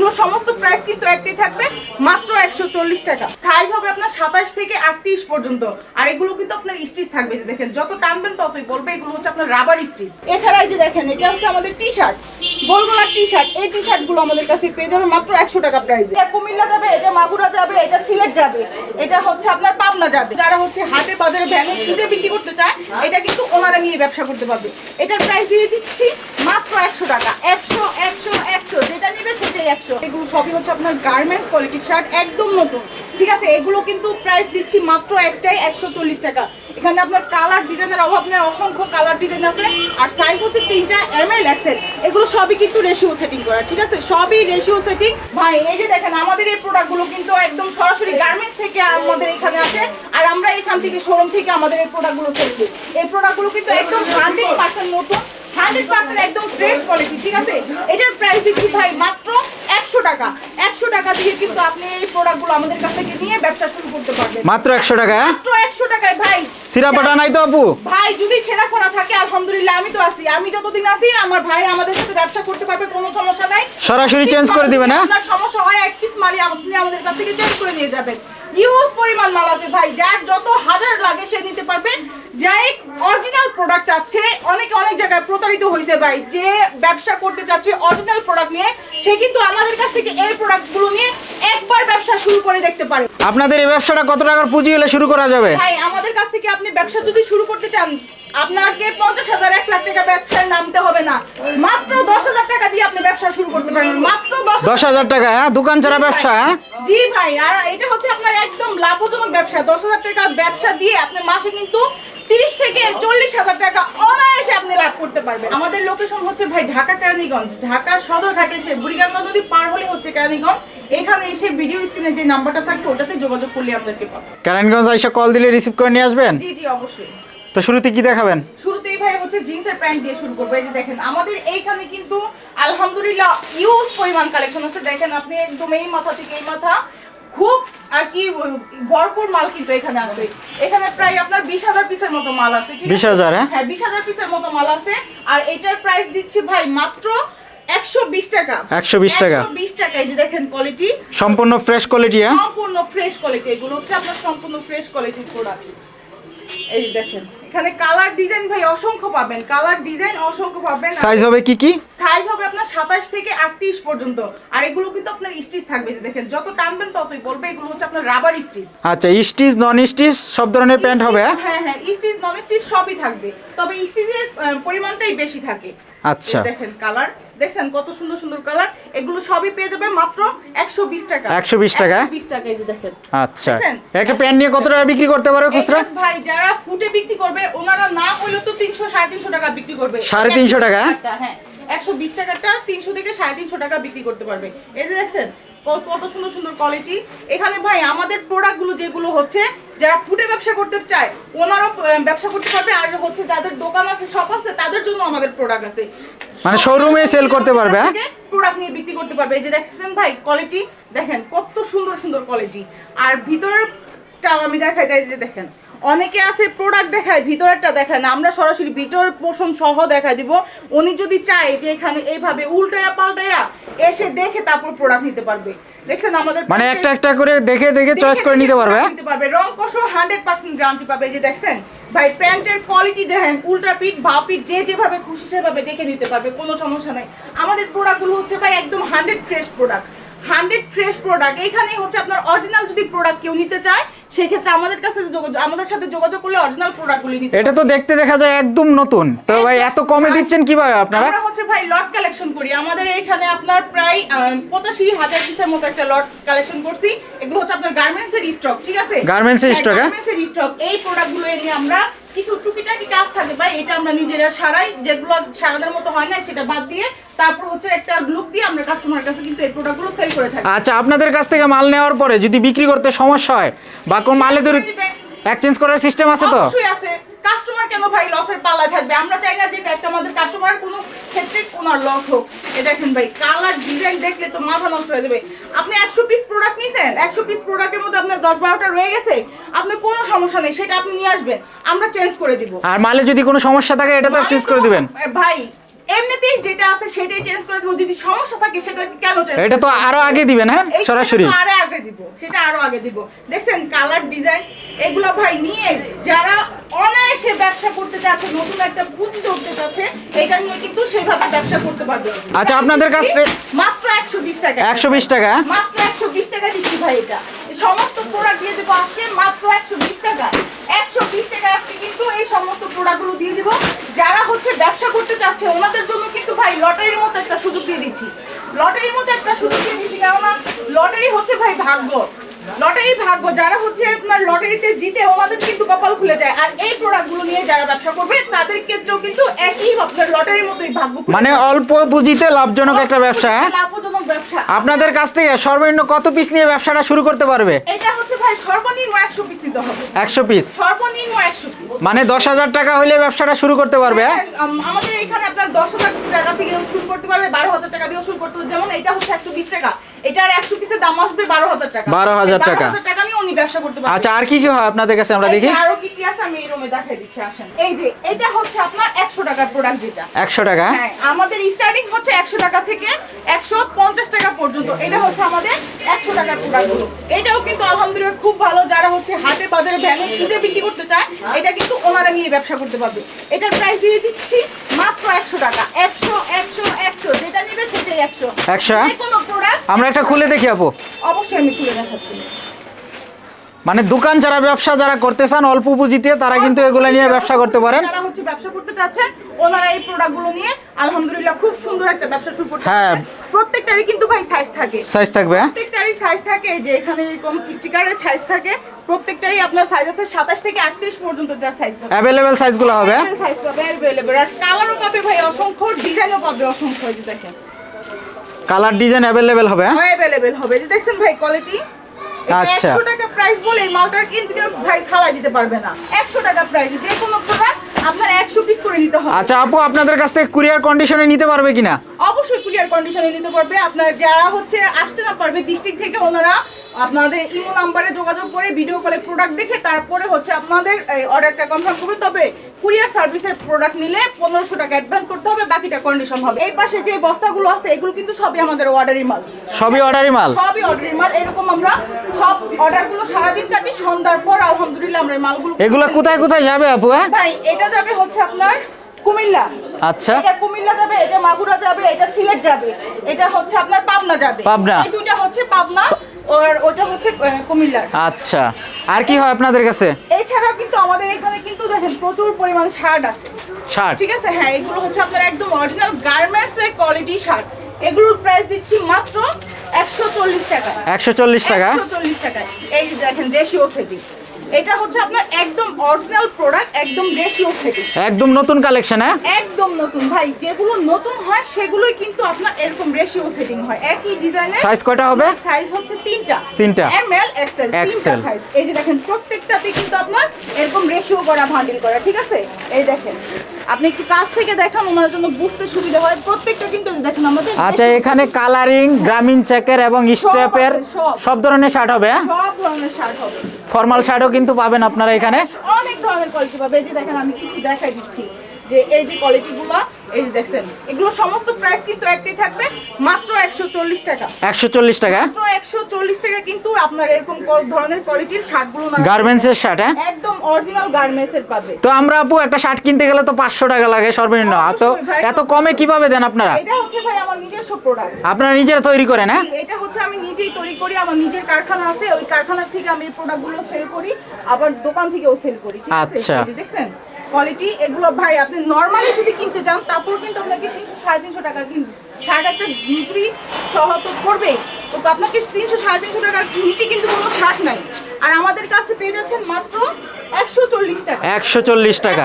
এগুলো সমস্ত প্রাইস কিন্তু একটাই থাকবে, মাত্র একশো চল্লিশ টাকা। সাইজ হবে আপনার সাতাশ থেকে আটত্রিশ পর্যন্ত। আর এগুলো কিন্তু আপনার স্টিচ থাকবে, যে দেখেন, যত টানবেন ততই বলবে, এগুলো হচ্ছে আপনার রাবার স্টিচ এছাড়া যে দেখেন, এটা হচ্ছে আমাদের টি শার্ট গোলগোলার টি শার্ট এই টি শার্টগুলো আমাদের কাছে পেয়ে যাবে মাত্র একশো টাকা প্রাইস এটা কুমিল্লা যাবে, এটা মাগুরা যাবে, এটা সিলেট যাবে, এটা হচ্ছে আপনার পাবনা যাবে। যারা হচ্ছে হাটে বাজারে ভ্যানে ফুটে বিক্রি করতে চায়, এটা কিন্তু ওনারা নিয়ে ব্যবসা করতে পারবে। এটার প্রাইস দিয়ে দিচ্ছি মাত্র একশো টাকা। একশো একশো একশো। যেটা নিবে সেটাই একশো। এগুলো সবই হচ্ছে আপনার গার্মেন্টস কোয়ালিটির শার্ট একদম নতুন। ঠিক আছে, এগুলো কিন্তু প্রাইস দিচ্ছি মাত্র একটাই একশো চল্লিশ টাকা। এখানে আপনার কালার ডিজাইনের অভাব নেই, অসংখ্য কালার ডিজাইন আছে। আর সাইজ হচ্ছে তিনটা এম এল এক্সেল এগুলো সবই কিন্তু রেশিও সেটিং করা, ঠিক আছে? সবই রেশিও সেটিং ভাই, এই যে দেখেন, আমাদের এই প্রোডাক্টগুলো কিন্তু একদম সরাসরি গার্মেন্টস থেকে আমাদের এখানে আছে আর আমরা এখান থেকে শোরুম থেকে আমাদের এই প্রোডাক্টগুলো সেল করি। এই প্রোডাক্টগুলো কিন্তু একদম হান্ড্রেড পার্সেন্ট নতুন। হান্ড্রেড পার্সেন্ট একদম ফ্রেশ কোয়ালিটি ঠিক আছে? এটার প্রাইস দিচ্ছি ভাই মাত্র একশো টাকা। একশো টাকা দিয়ে কিন্তু আপনি এই প্রোডাক্টগুলো আমাদের কাছ থেকে নিয়ে ব্যবসা শুরু করতে পারবেন। মাত্র একশো টাকা হ্যাঁ? মাত্র একশো টাকায় ভাই। নাই তো আপু? ভাই যদি ছেঁড়া খরা থাকে আলহামদুলিল্লাহ আমি তো আছি। আমি যতদিন আছি আমার ভাই আমাদের সাথে ব্যবসা করতে পারবে কোনো সমস্যা নাই। সরাসরি চেঞ্জ করে দিবেন হ্যাঁ? আপনার সমস্যা হয় এক পিস মালি আপনি আমাদের কাছ থেকে চেঞ্জ করে নিয়ে যাবেন। ইউজ পরিমাণ মাল আছে ভাই যার যত হাজার লাগে সে নিতে পারবে। যাই অরিজিনাল প্রোডাক্ট চাচ্ছে অনেকে অনেক জায়গায় প্রতারিত হয়েছে ভাই যে ব্যবসা করতে চাচ্ছে অরিজিনাল প্রোডাক্ট নিয়ে সে কিন্তু আমাদের কাছ থেকে এই প্রোডাক্টগুলো নিয়ে একবার ব্যবসা শুরু করে দেখতে পারে। আপনাদের এই ব্যবসাটা কত টাকার পুঁজি হলে শুরু করা যাবে? ভাই আমাদের কাছ থেকে আপনি ব্যবসা যদি শুরু করতে চান আপনাকে পঞ্চাশ হাজার এক লাখ টাকা ব্যবসায় নামতে হবে না। মাত্র দশ হাজার টাকা দিয়ে আপনি ব্যবসা শুরু করতে পারেন। মাত্র দশ হাজার টাকা হ্যাঁ? দোকান ছাড়া ব্যবসা হ্যাঁ? জি ভাই আর এটা হচ্ছে আপনার একদম লাভজনক ব্যবসা। দশ হাজার টাকা ব্যবসা দিয়ে আপনি মাসে কিন্তু তিরিশ থেকে চল্লিশ হাজার টাকা অনায়াসে আপনি লাভ করতে পারবেন। আমাদের লোকেশন হচ্ছে ভাই ঢাকা কেরানীগঞ্জ। ঢাকা সদরঘাটে এসে বুড়িগঙ্গা নদী পার হলে হচ্ছে কেরানীগঞ্জ। এখানে এসে ভিডিও স্ক্রিনে যে নাম্বারটা থাকবে ওটাতে যোগাযোগ করলে আপনাদেরকে পাবো। ক্যারানগঞ্জ আইসা কল দিলে রিসিভ করে নিয়ে আসবেন? জি জি অবশ্যই। তো শুরুতে কি দেখাবেন? শুরুতেই ভাই হচ্ছে জিন্সের প্যান্ট দিয়ে শুরু করব। এই যে দেখেন আমাদের এইখানে কিন্তু আলহামদুলিল্লাহ ইউজ পরিমাণ কালেকশন আছে। দেখেন আপনি একদম এই মাথা থেকে এই মাথা খুব আর কি ভরপুর মাল কিন্তু এখানে আছে। এখানে প্রায় আপনার বিশ হাজার পিসের মতো মাল আছে আছে? 20,000 হ্যাঁ? হ্যাঁ বিশ হাজার পিসের মতো মাল আছে। আর এটার প্রাইস দিচ্ছি ভাই মাত্র একশো বিশ টাকা। 120 টাকা। একশো বিশ টাকা এই যে দেখেন কোয়ালিটি সম্পূর্ণ ফ্রেশ কোয়ালিটি হ্যাঁ? সম্পূর্ণ ফ্রেশ কোয়ালিটি এগুলো হচ্ছে আপনার সম্পূর্ণ ফ্রেশ কোয়ালিটির প্রোডাক্ট এই দেখেন। এখানে কালার ডিজাইন ভাই অসংখ্য পাবেন কালার ডিজাইন অসংখ্য পাবেন। সাইজ হবে কি কি? সাইজ হবে আপনার সাতাশ থেকে আটত্রিশ পর্যন্ত। আর এগুলো কিন্তু আপনার স্টিচ থাকবে যে দেখেন যত টানবেন ততই বলবে এগুলো হচ্ছে আপনার রাবার স্টিচ আচ্ছা স্টিচ নন স্টিচ সব ধরনের প্যান্ট হবে হ্যাঁ? হ্যাঁ স্টিচ নন স্টিচ সবই থাকবে। তবে স্টিচের পরিমাণটাই বেশি থাকে। আচ্ছা। দেখেন কালার দেখছেন কত সুন্দর সুন্দর কালার এগুলো সবই পেয়ে যাবে মাত্র একশো বিশ টাকা। 120 টাকা? বিশ টাকা এই যে দেখেন। আচ্ছা। একটা প্যান্ট নিয়ে কত টাকা বিক্রি করতে পারবে খুচরা? ভাই যারা ফুটে বিক্রি করবে ওনারা না হইলে তো তিনশো সাড়ে তিনশো টাকা বিক্রি করবে। 350 টাকা? হ্যাঁ। একশো বিশ টাকাটা তিনশো থেকে সাড়ে তিনশো টাকা বিক্রি করতে পারবে। এই যে দেখছেন কত সুন্দর সুন্দর কোয়ালিটি এখানে ভাই আমাদের প্রোডাক্টগুলো যেগুলো হচ্ছে যারা ফুটে ব্যবসা করতে চায় ওনারও ব্যবসা করতে পারবে। আর হচ্ছে যাদের দোকান আছে শপ আছে তাদের জন্য আমাদের প্রোডাক্ট আছে। মানে এ sell করতে পারবে, হ্যাঁ? প্রোডাক্ট নিয়ে বিক্রি করতে পারবে। এই যে দেখছেন ভাই কোয়ালিটি দেখেন কত সুন্দর সুন্দর কোয়ালিটি আর ভিতরটাও আমি দেখাই দেয় যে দেখেন। অনেকে আছে প্রোডাক্ট দেখায় ভিতরেরটা দেখায় না। আমরা সরাসরি ভিতর পোষণ সহ দেখাই দিব। উনি যদি চায় যে এখানে এইভাবে উল্টায়া পাল্টায়া এসে দেখে তারপর প্রোডাক্ট নিতে পারবে। দেখছেন আমাদের মানে একটা একটা করে দেখে দেখে চয়েস করে নিতে পারবে হ্যাঁ? নিতে পারবে। রং কষো হান্ড্রেড পার্সেন্ট গ্যারান্টি পাবে। যে দেখছেন ভাই প্যান্টের কোয়ালিটি দেখেন উল্টা পিঠ বা পিঠ যে যেভাবে খুশি সেভাবে দেখে নিতে পারবে কোনো সমস্যা নাই। আমাদের প্রোডাক্টগুলো হচ্ছে ভাই একদম hundred fresh product hundred fresh product. এইখানেই হচ্ছে আপনার অরিজিনাল যদি প্রোডাক্ট কেউ নিতে চায় সেক্ষেত্রে আমাদের কাছে আমাদের সাথে যোগাযোগ করলে অরিজিনাল প্রোডাক্টগুলি নিতে এটা তো দেখতে দেখা যায় একদম নতুন। তো ভাই এত কমে দিচ্ছেন কীভাবে আপনারা? আমরা হচ্ছে ভাই লট কালেকশন করি। আমাদের এখানে আপনার প্রায় পঁচাশি হাজার পিসের মতো একটা লট কালেকশন করছি। এগুলো হচ্ছে আপনার গার্মেন্টস এর স্টক ঠিক আছে? এর? গার্মেন্টস এর স্টক এই প্রোডাক্টগুলো এনে আমরা কিছু টুকিটাকি কাজ থাকে ভাই এটা আমরা নিজেরা সারাই যেগুলো সারানোর মতো হয় না সেটা বাদ দিয়ে তারপর হচ্ছে একটা লুক দিয়ে আমরা কাস্টমারের কাছে কিন্তু এই প্রোডাক্টগুলো সেল করে থাকি। আচ্ছা আপনাদের কাছ থেকে মাল নেওয়ার পরে যদি বিক্রি করতে সমস্যা হয় বা কোন মালে ধরে এক্সচেঞ্জ করার সিস্টেম আছে তো? অবশ্যই আছে। কাস্টমার কেন ভাই লসের পাল্লায় থাকবে? আমরা চাই না যে একটা আমাদের কাস্টমার কোনো ক্ষেত্রে কোনো লস হোক। এ দেখেন ভাই কালার ডিজাইন দেখলে তো মাথা নষ্ট হয়ে যাবে। আপনি একশো পিস প্রোডাক্ট নিয়েছেন একশো পিস প্রোডাক্টের মধ্যে আপনার দশ বারোটা রয়ে গেছে আপনি কোনো সমস্যা নেই সেটা আপনি নিয়ে আসবেন আমরা চেঞ্জ করে দিব। আর মালে যদি কোনো সমস্যা থাকে এটা তো চেঞ্জ করে দিবেন। ভাই এমনিতেই যেটা আছে সেটাই চেঞ্জ করে দেবো। যদি সমস্যা থাকে সেটা কেন চেঞ্জ এটা তো আরও আগে দিবেন হ্যাঁ? সরাসরি। আরও আগে দিব সেটা আরও আগে দিব। দেখছেন কালার ডিজাইন এগুলো ভাই নিয়ে যারা অনায়াসে ব্যবসা করতে চাচ্ছে নতুন একটা ধরতে চাচ্ছে এটা নিয়ে কিন্তু সেভাবে ব্যবসা করতে পারবে আচ্ছা, আপনাদের কাছ থেকে- মাত্র একশো বিশ টাকা। একশো বিশ টাকা মাত্র একশো বিশ টাকা দিচ্ছি ভাই এটা। সমস্ত প্রোডাক্ট দিয়ে দেবো আজকে মাত্র একশো বিশ টাকা। একশো বিশ টাকা আজকে কিন্তু এই সমস্ত প্রোডাক্টগুলো দিয়ে দিব। যারা হচ্ছে ব্যবসা করতে চাচ্ছে, ওনাদের জন্য কিন্তু ভাই লটারির মতো একটা সুযোগ দিয়ে দিচ্ছি। লটারির মতো একটা সুযোগ দিয়ে দিচ্ছি, কেননা লটারি হচ্ছে ভাই ভাগ্য। লটারি ভাগ্য যারা হচ্ছে আপনার লটারিতে জিতে ওনাদের কিন্তু কপাল খুলে যায়। আর এই প্রোডাক্টগুলো নিয়ে যারা ব্যবসা করবে তাদের ক্ষেত্রেও কিন্তু একই আপনার লটারির মতোই ভাগ্য মানে অল্প পুঁজিতে লাভজনক একটা ব্যবসা হ্যাঁ? লাভজনক ব্যবসা। আপনাদের কাছ থেকে সর্বনিম্ন কত পিস নিয়ে ব্যবসাটা শুরু করতে পারবে? এটা হচ্ছে ভাই সর্বনিম্ন একশো পিস নিতে হবে। একশো পিস সর্বনিম্ন একশো পিস মানে দশ হাজার টাকা হলে ব্যবসাটা শুরু করতে পারবে হ্যাঁ? আমাদের এখানে আপনার দশ হাজার টাকা থেকে শুরু করতে পারবে বারো হাজার টাকা শুরু করতে পারবে। যেমন এটা হচ্ছে একশো বিশ টাকা। এটা আর একশো পিসের দাম আসবে বারো হাজার টাকা। বারো হাজার টাকা। নিয়ে উনি ব্যবসা করতে পারবে আচ্ছা আর কি কি হয় আপনাদের কাছে আমরা দেখি? আরও কি কি আছে আমি এই রুমে দেখাই দিচ্ছি আসেন। এই যে এটা হচ্ছে আপনার একশো টাকার প্রোডাক্ট যেটা। একশো টাকা? হ্যাঁ আমাদের স্টার্টিং হচ্ছে একশো টাকা থেকে একশো পঞ্চাশ টাকা পর্যন্ত। এটা হচ্ছে আমাদের একশো টাকার প্রোডাক্টগুলো এটাও কিন্তু আলহামদুলিল্লাহ খুব ভালো যারা হচ্ছে হাটে বাজারে ভ্যানে ফুটে বিক্রি করতে চায় এটা কিন্তু ওনারা নিয়ে ব্যবসা করতে পারবে। এটার প্রাইস দিয়ে দিচ্ছি মাত্র একশো টাকা। একশো একশো একশো। যেটা নেবে সেটাই একশো। 100? যে কোনো আমরা একটা খুলে দেখি আপু। অবশ্যই আমি খুলে দেখাচ্ছি। মানে দোকান যারা ব্যবসা যারা করতে চান অল্প পুঁজিতে তারা কিন্তু এগুলো নিয়ে ব্যবসা করতে পারেন যারা হচ্ছে ব্যবসা করতে চাচ্ছেন ওনারা এই প্রোডাক্টগুলো নিয়ে আলহামদুলিল্লাহ খুব সুন্দর একটা ব্যবসা শুরু করতে হ্যাঁ। প্রত্যেকটারই কিন্তু ভাই সাইজ থাকে সাইজ থাকবে হ্যাঁ? প্রত্যেকটারই সাইজ থাকে এই যে এখানে এরকম স্টিকারের সাইজ থাকে প্রত্যেকটারই আপনার সাইজ আছে সাতাশ থেকে আটত্রিশ পর্যন্ত এটার সাইজ পাবে অ্যাভেলেবেল সাইজগুলো হবে হ্যাঁ? সাইজ পাবে অ্যাভেলেবল আর কালারও পাবে ভাই অসংখ্য ডিজাইনও পাবে অসংখ্য যে দেখেন কালার ডিজাইন অ্যাভেলেবেল হবে হ্যাঁ? অ্যাভেলেবেল হবে এই যে দেখছেন ভাই কোয়ালিটি আচ্ছা। একশো টাকা প্রাইস বলে এই মালটার কিন্তু কেউ ভাই ফালাই দিতে পারবে না। একশো টাকা প্রাইস যে কোনো প্রোডাক্ট আপনার একশো পিস করে নিতে হবে। আচ্ছা আপু আপনাদের কাছ থেকে কুরিয়ার কন্ডিশনে নিতে পারবে কিনা? অবশ্যই কুরিয়ার কন্ডিশনে নিতে পারবে। আপনার যারা হচ্ছে আসতে না পারবে ডিস্ট্রিক্ট থেকে ওনারা আপনাদের ইমো নাম্বারে যোগাযোগ করে ভিডিও কলে প্রোডাক্ট দেখে তারপরে হচ্ছে আপনাদের অর্ডারটা কনফার্ম করবে। তবে কুরিয়ার সার্ভিসের প্রোডাক্ট নিলে পনেরোশো টাকা অ্যাডভান্স করতে হবে বাকিটা কন্ডিশন হবে। এই পাশে যে বস্তাগুলো আছে এগুলো কিন্তু সবই আমাদের অর্ডারি মাল। সবই অর্ডারি মাল? সবই অর্ডারি মাল। এরকম আমরা সব অর্ডারগুলো সারাদিন কাটি সন্ধ্যার পর আলহামদুলিল্লাহ আমরা মালগুলো এগুলো কোথায় কোথায় যাবে আপু হ্যাঁ? ভাই এটা যাবে হচ্ছে আপনার কুমিল্লা। আচ্ছা। এটা কুমিল্লা যাবে এটা মাগুরা যাবে এটা সিলেট যাবে এটা হচ্ছে আপনার পাবনা যাবে। পাবনা। এই দুইটা হচ্ছে পাবনা আর ওটা হচ্ছে কুমিল্লার। আচ্ছা। আর কি হয় আপনাদের কাছে? এছাড়াও কিন্তু আমাদের এখানে কিন্তু দেখেন প্রচুর পরিমাণ শার্ট আছে। শার্ট? ঠিক আছে? হ্যাঁ এগুলো হচ্ছে আপনার একদম অরিজিনাল গার্মেন্টস এর কোয়ালিটি শার্ট। এগুলোর প্রাইস দিচ্ছি মাত্র একশো চল্লিশ টাকা। একশো চল্লিশ টাকা? একশো চল্লিশ টাকায় এই যে দেখেন রেশিও সেটিং এটা হচ্ছে আপনার একদম অরিজিনাল প্রোডাক্ট একদম রেশিও সেটিং একদম নতুন কালেকশন হ্যাঁ? একদম নতুন। ভাই যেগুলো নতুন হয় সেগুলোই কিন্তু আপনার এরকম রেশিও সেটিং হয়। একই ডিজাইনের সাইজ কয়টা হবে? সাইজ হচ্ছে তিনটা। তিনটা। এম এল এক্সেল তিনটা সাইজ এই যে দেখেন প্রত্যেকটাতে কিন্তু আপনার এরকম রেশিও করা ভান্ডিল করা ঠিক আছে? এই দেখেন আপনি একটু কাছ থেকে দেখান ওনার জন্য বুঝতে সুবিধা হয়। প্রত্যেকটা কিন্তু দেখেন আমাদের আচ্ছা এখানে কালারিং গ্রামীণ চেকের এবং স্টেপের সব। সব ধরনের শার্ট হবে হ্যাঁ? সব ধরনের শার্ট হবে। ফর্মাল শার্টও কিন্তু পাবেন আপনারা এখানে। অনেক ধরনের কোয়ালিটি পাবে যে দেখেন, আমি কিছু দেখাই দিচ্ছি। যে এই যে কোয়ালিটিগুলো এই যে দেখছেন এগুলো সমস্ত প্রাইস কিন্তু একটাই থাকবে মাত্র একশো চল্লিশ টাকা। একশো চল্লিশ টাকা? মাত্র একশো চল্লিশ টাকা কিন্তু আপনার এরকম ধরনের কোয়ালিটির শার্টগুলো না শার্ট হ্যাঁ? একদম অরিজিনাল গার্মেন্টস এর পাবে। তো আমরা আপু একটা শার্ট কিনতে গেলে তো পাঁচশো টাকা লাগে সর্বনিম্ন। তো এত কমে কীভাবে দেন আপনারা? এটা হচ্ছে ভাই আমার নিজস্ব প্রোডাক্ট আপনারা নিজেরা তৈরি করেন হ্যাঁ? এটা হচ্ছে আমি নিজেই তৈরি করি আমার নিজের কারখানা আছে ওই কারখানা থেকে আমি এই প্রোডাক্টগুলো সেল করি আবার দোকান থেকেও সেল করি ঠিক আছে? আচ্ছা। দেখছেন? কোয়ালিটি এগুলো ভাই আপনি নর্মালি যদি কিনতে চান তারপর কিন্তু আপনাকে তিনশো, সাড়ে তিনশো টাকা কিনবে শার্ট একটা মজুরি সহ তো তো আপনাকে তিনশো, সাড়ে তিনশো টাকার নিচে কিন্তু কোনো শার্ট নাই। আর আমাদের কাছে পেয়ে যাচ্ছেন মাত্র একশো চল্লিশ টাকা।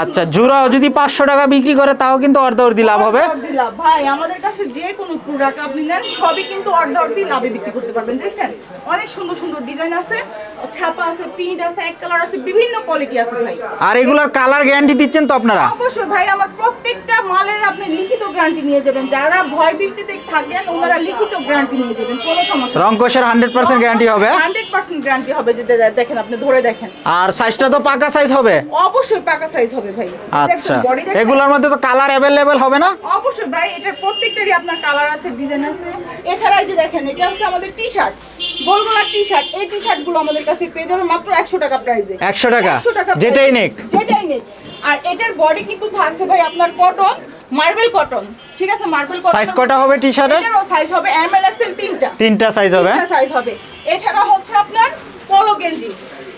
আচ্ছা জোড়াও যদি পাঁচশো টাকা বিক্রি করে তাও কিন্তু অর্ধ অর্ধি লাভ হবে। ভাই আমাদের কাছে যে কোনো প্রোডাক্ট আপনি নেন সবই কিন্তু অর্ধ অর্ধি লাভে বিক্রি করতে পারবেন দেখছেন? অনেক সুন্দর সুন্দর ডিজাইন আছে ছাপা আছে প্রিন্ট আছে এক কালার আছে বিভিন্ন কোয়ালিটি আছে ভাই। আর এগুলোর কালার গ্যারান্টি দিচ্ছেন তো আপনারা? অবশ্যই ভাই আমার প্রত্যেকটা মালের আপনি লিখিত গ্যারান্টি নিয়ে যাবেন। যারা ভয় ভিত্তিতে থাকেন ওনারা লিখিত গ্যারান্টি নিয়ে যাবেন কোনো সমস্যা রংকোশের হান্ড্রেড পার্সেন্ট গ্যারান্টি হবে। হান্ড্রেড পার্সেন্ট গ্যারান্টি হবে যে দাদা দেখেন আপনি ধরে দেখেন। আর সাইজটা তো পাকা সাইজ হবে। অবশ্যই পাকা সাইজ হবে ভাই। আচ্ছা। এগুলোর মধ্যে তো কালার অ্যাভেলেবেল হবে না? অবশ্যই ভাই এটার প্রত্যেকটারই আপনার কালার আছে ডিজাইন আছে। এছাড়া এই যে দেখেন এটা হচ্ছে আমাদের টি শার্ট গোলগোলার টি শার্ট এই টি শার্টগুলো আমাদের কাছে পেয়ে যাবে মাত্র একশো টাকা প্রাইসে 100 টাকা? যেটাই নেক। যেটাই নেক। আর এটার বডি কিন্তু থাকছে ভাই আপনার কটন মার্বেল কটন ঠিক আছে মার্বেল কটন সাইজ কটা হবে টি শার্টের এটারও সাইজ হবে এম এল এক্সেল তিনটা। তিনটা সাইজ হবে। তিনটা সাইজ হবে। এছাড়া হচ্ছে আপনার পলো গেঞ্জি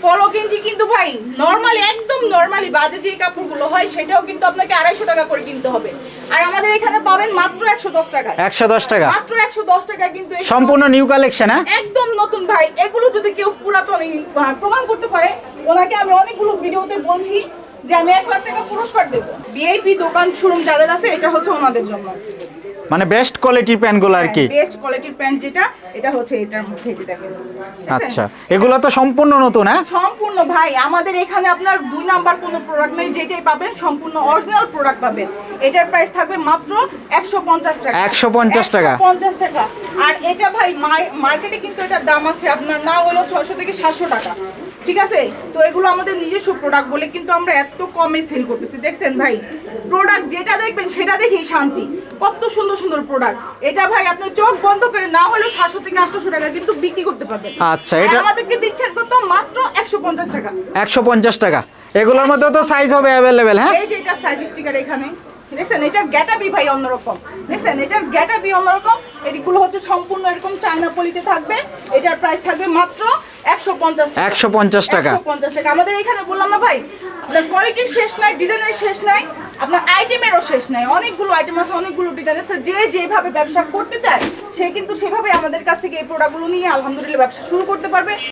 পলো গেঞ্জি কিন্তু ভাই নর্মালি একদম নর্মালি বাজে যে কাপড়গুলো হয় সেটাও কিন্তু আপনাকে আড়াইশো টাকা করে কিনতে হবে। আর আমাদের এখানে পাবেন মাত্র একশো দশ টাকা। একশো দশ টাকা। মাত্র একশো দশ টাকা কিন্তু সম্পূর্ণ নিউ কালেকশন হ্যাঁ? একদম নতুন ভাই এগুলো যদি কেউ পুরাতন প্রমাণ করতে পারে ওনাকে আমি অনেকগুলো ভিডিওতে বলছি যে আমি এক লাখ টাকা পুরস্কার দেবো। বিআইপি দোকান শোরুম যাদের আছে এটা হচ্ছে ওনাদের জন্য। মানে বেস্ট কোয়ালিটির প্যান্টগুলো আর কি? বেস্ট কোয়ালিটির প্যান্ট যেটা এটা হচ্ছে এটার মধ্যে এই যে দেখেন। আচ্ছা এগুলো তো সম্পূর্ণ নতুন হ্যাঁ? সম্পূর্ণ ভাই আমাদের এখানে আপনার দুই নাম্বার কোনো প্রোডাক্ট নেই যেটাই পাবেন সম্পূর্ণ অরিজিনাল প্রোডাক্ট পাবেন। এটার প্রাইস থাকবে মাত্র একশো পঞ্চাশ টাকা। 150 টাকা। পঞ্চাশ টাকা। আর এটা ভাই মার্কেটে কিন্তু এটার দাম আছে আপনার না হলো ছশো থেকে সাতশো টাকা। ঠিক আছে? তো এগুলো আমাদের নিজস্ব প্রোডাক্ট বলে কিন্তু আমরা এত কমে সেল করতেছি। দেখছেন ভাই? প্রোডাক্ট যেটা দেখবেন সেটা দেখেই শান্তি। কত সুন্দর সুন্দর প্রোডাক্ট এটা ভাই আপনি চোখ বন্ধ করে না হলেও সাতশো থেকে আটশো টাকা কিন্তু বিক্রি করতে পারবেন। আচ্ছা, এটা- আমাদেরকে দিচ্ছেন কত? মাত্র একশো পঞ্চাশ টাকা। একশো পঞ্চাশ টাকা। এগুলোর মধ্যে তো সাইজ হবে অ্যাভেলেবেল হ্যাঁ? এই যে এটার সাইজ স্টিকার এখানে। দেখছেন এটার গ্যাটাবি ভাই অন্যরকম। দেখছেন এটার গ্যাটাবি অন্যরকম। এগুলো হচ্ছে সম্পূর্ণ এরকম চায়না পলিতে থাকবে। এটার প্রাইস থাকবে মাত্র একশো পঞ্চাশ 150 টাকা। পঞ্চাশ টাকা। আমাদের এখানে বললাম না ভাই আপনার কোয়ালিটির শেষ নাই ডিজাইনের শেষ নাই। আপনার আইটেমেরও শেষ নাই। অনেকগুলো আইটেম আছে, অনেকগুলো ডিজাইন আছে। যে যেভাবে ব্যবসা করতে চায়, সে কিন্তু সেভাবে আমাদের কাছ থেকে এই প্রোডাক্টগুলো নিয়ে আলহামদুলিল্লাহ ব্যবসা শুরু করতে পারবে।